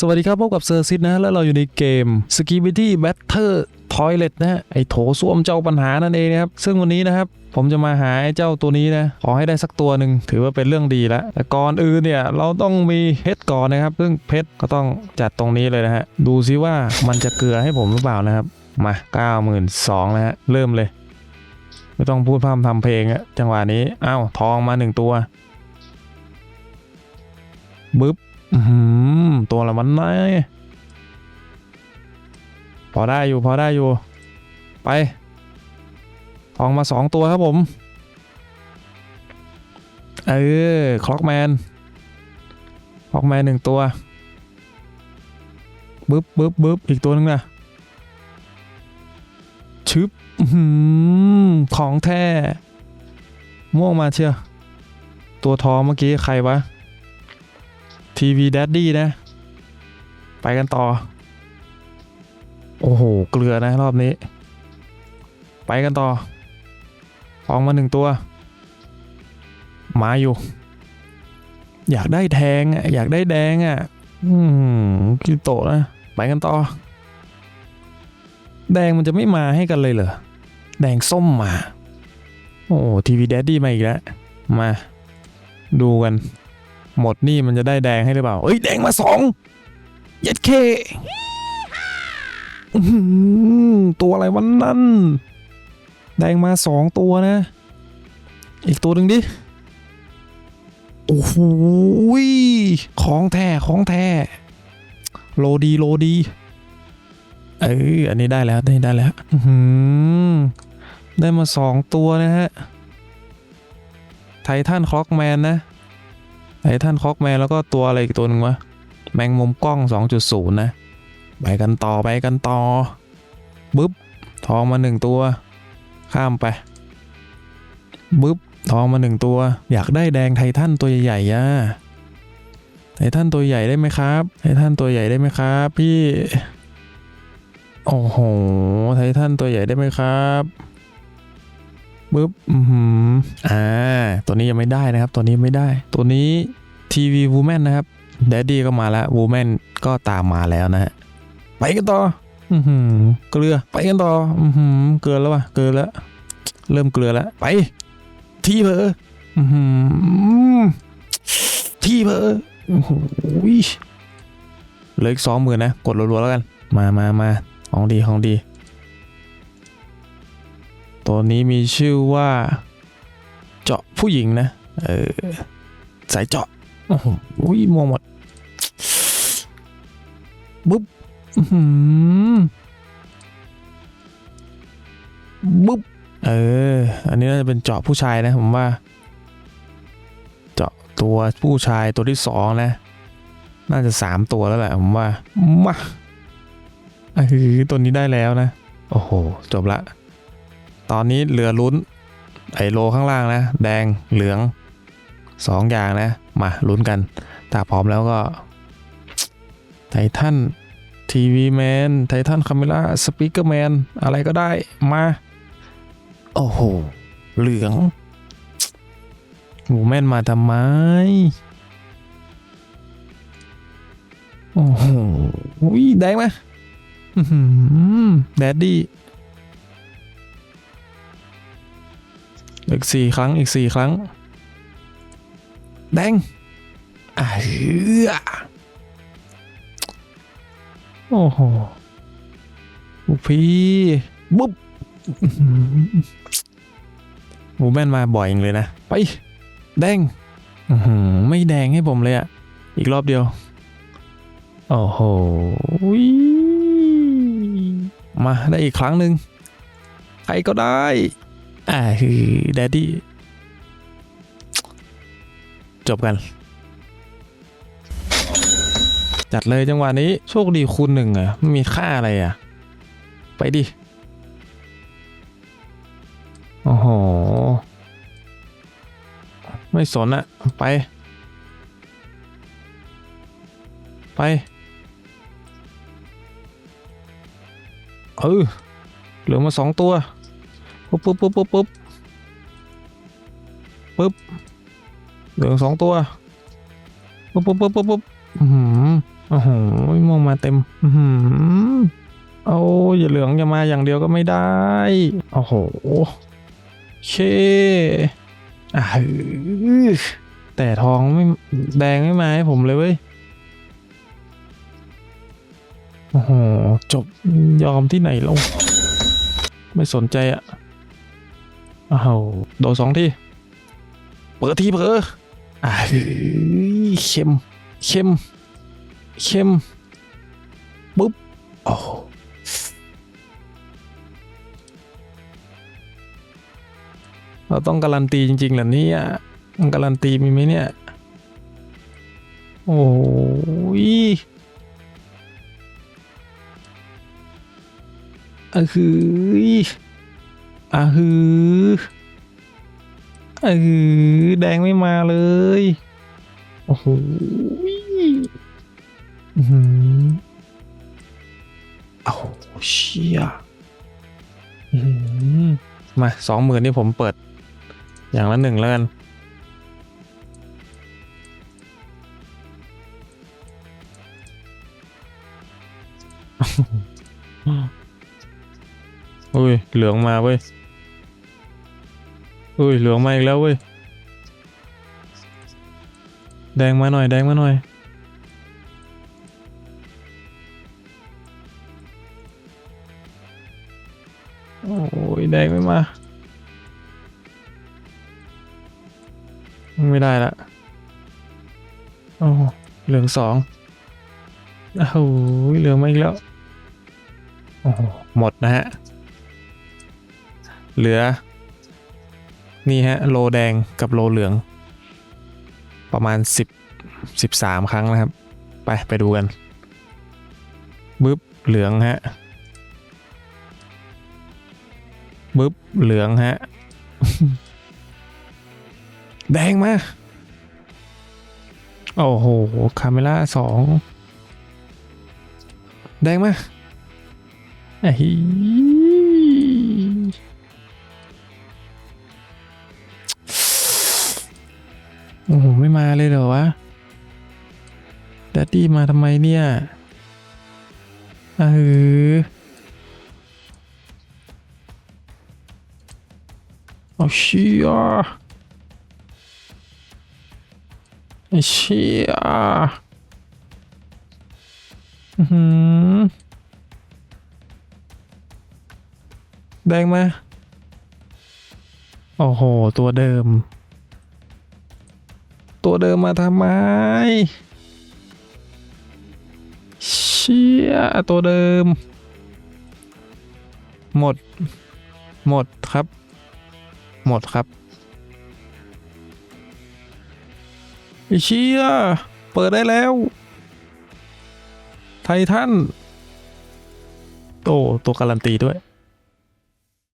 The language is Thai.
สวัสดีครับ พบกับเซอร์ซิตนะ แล้วเราอยู่ในเกม s k i b i t y Batter Toilet นะฮะไอโถส้วมเจ้าปัญหานั่นเองนะครับ ซึ่งวันนี้นะครับ ผมจะมาหาไอเจ้าตัวนี้นะ ขอให้ได้สักตัวหนึ่งถือว่าเป็นเรื่องดีแล้ว แต่ก่อนอื่นเนี่ย เราต้องมีเพชรก่อนนะครับ ซึ่งเพชรก็ต้องจัดตรงนี้เลยนะฮะ ดูซิว่ามันจะเกลือให้ผมหรือเปล่านะครับ มา 92,000นะฮะ เริ่มเลย ไม่ต้องพูดพร่ำทำเพลงอะจังหวะนี้ อ้าว ทองมาหนึ่งตัวบึ๊บ อือหือตัวละมันน้อยพอได้อยู่พอได้อยู่ ไปทองมาสองตัวครับผม เออคล็อกแมนคล็อกแมนหนึ่งตัวบึ๊บบึ๊บบึ๊บอีกตัวหนึงนะชึบหือของแท้ ม่วงมาเชียวตัวทองเมื่อกี้ใครวะ ทีวีแดดดี้นะ ไปกันต่อ โอ้โห เกลือนะรอบนี้ ไปกันต่อทองมาหนึ่งตัว มาอยู่ อยากได้แทงอะ อยากได้แดงอะ อืมกิโตะนะ ไปกันต่อ แดงมันจะไม่มาให้กันเลยเหรอ แดงส้มมา โอ้ทีวีแดดดี้มาอีกแล้ว มา ดูกัน หมดนี่มันจะได้แดงให้หรือเปล่า เอ้ยแดงมาสองยัดเคตัวอะไรวันนั้น แดงมาสองตัวนะ อีกตัวหนึ่งดิ โอ้โหยของแท้ของแท้โลดีโลดี เอออันนี้ได้แล้วได้ได้แล้วได้มาสองตัวนะฮะ ไททันคล็อกแมนนะ ไอ้ททันคอกแมนแล้วก็ตัวอะไรอีกตัวหนึ่งวะ แมงมุมกล้อง 2.0 นะ ไปกันต่อไปกันต่อบึ๊บทองมาหนึ่งตัว ข้ามไปบึ๊บทองมาหนึ่งตัว อยากได้แดงไททันตัวใหญ่ๆย่ะไททันตัวใหญ่ได้ไหมครับไททันตัวใหญ่ได้ไหมครับ พี่ โอ้โหไททันตัวใหญ่ได้ไหมครับ ปึ๊บอือหืออ่า ตัวนี้ยังไม่ได้นะครับ ตัวนี้ไม่ได้ ตัวนี้ทีวีวูแมนนะครับแดดดี้ก็มาแล้ววูแมนก็ตามมาแล้วนะฮะ ไปกันต่อ อือหือเกลือ ไปกันต่อ อือหือเกลือแล้ววะเกลือแล้ว เริ่มเกลือแล้ว ไป ที่เพออือหือที่เพอโอ้โหเหลืออีกสองหมื่นนะ กดรัวๆแล้วกัน มามามาของดีของดี ตัวนี้มีชื่อว่า เจาะผู้หญิงนะ เออ สายเจาะ โอ้โหอุ้ยมองหมดบุ๊บอื้อหือบุ๊บเออ อันนี้น่าจะเป็นเจาะผู้ชายนะผมว่า เจาะตัวผู้ชายตัวที่สองนะ น่าจะสามตัวแล้วแหละผมว่ามาเออตัวนี้ได้แล้วนะ โอ้โห จบละ ตอนนี้เหลือลุ้น ไอโลข้างล่างนะ แดงเหลืองสองอย่างนะ มาลุ้นกัน ถ้าพร้อมแล้วก็ ไททันทีวีแมนไททันคาเมล่าสปีกเกอร์แมนอะไรก็ได้มา โอ้โห เหลืองหมูแม่นมาทำไม โอ้โหแดงไหมแดดดี้ อีกสี่ครั้งอีกสี่ครั้ง แดงอ่าเหือโอ้โหลูกพี่บุ๊บอื้อหือหมูแม่นมาบ่อยจริงเลยนะ ไป แดงอื้อหือไม่แดงให้ผมเลยอะอีกรอบเดียว โอ้โหมาได้อีกครั้งหนึ่งใครก็ได้ อ่าคือแดดดี้จบกัน จัดเลยจังหวะนี้ โชคดีคูณหนึ่งอะไม่มีค่าอะไรอะไปดิ โอ้โห ไม่สนอะไป ไป เออเหลือมาสองตัว ปุ๊บปุ๊บปุ๊บปุ๊บปุ๊บปุ๊บเหลืองสองตัวปุ๊บปุ๊บปุ๊บปุ๊บปุ๊บอื้อหือโอ้โหม่วงมาเต็ม อือหือโอ้ยอย่าเหลืองอย่ามาอย่างเดียวก็ไม่ได้ โอ้โหเคอะหือแต่ทองไม่แดงไม่มาให้ผมเลยเว้ย โอ้โห จบยอมที่ไหนลงไม่สนใจอะ อ้าวโดนสองที่เปิดที่เผลออ่าเฮ้ยเข้มเข้มเข้มปุ๊บโอ้เราต้องการันตีจริงๆเหรอเนี่ยมันการันตีมีไหมเนี่ย โอ้ยอะคือ อะคือเออแดงไม่มาเลย โอ้โหอื้อหือโอ้เชี่ยอื้อหือมาสองหมื่นนี่ผมเปิด อย่างละหนึ่งแล้วกันอุ้ย เหลืองมาเว้ย อุ้ยเหลืองมาอีกแล้วเว้ย แดงมาหน่อยแดงมาหน่อย โอ้ยแดงไม่มา ไม่ได้ละ โอ้เหลืองสองโอ้โหเหลืองมาอีกแล้ว โอ้หมดนะฮะ เหลือ นี่ฮะโลแดงกับโลเหลือง ประมาณ 10 13 ครั้งนะครับ ไป ไปดูกันบึ๊บเหลืองฮะบึ๊บเหลืองฮะ แดงมา โอ้โห คาเมล่าสอง แดงมาไอ้ ตี้มาทำไมเนี่ยเออเอาเชี่ยไอ้เชี่ยอือหือแดงมา โอ้โห ตัวเดิม ตัวเดิมมาทำไม ยตัวเดิม หมด หมดครับ หมดครับไอ้เชี่ยเปิดได้แล้ว ไททันโตตัวการันตีด้วย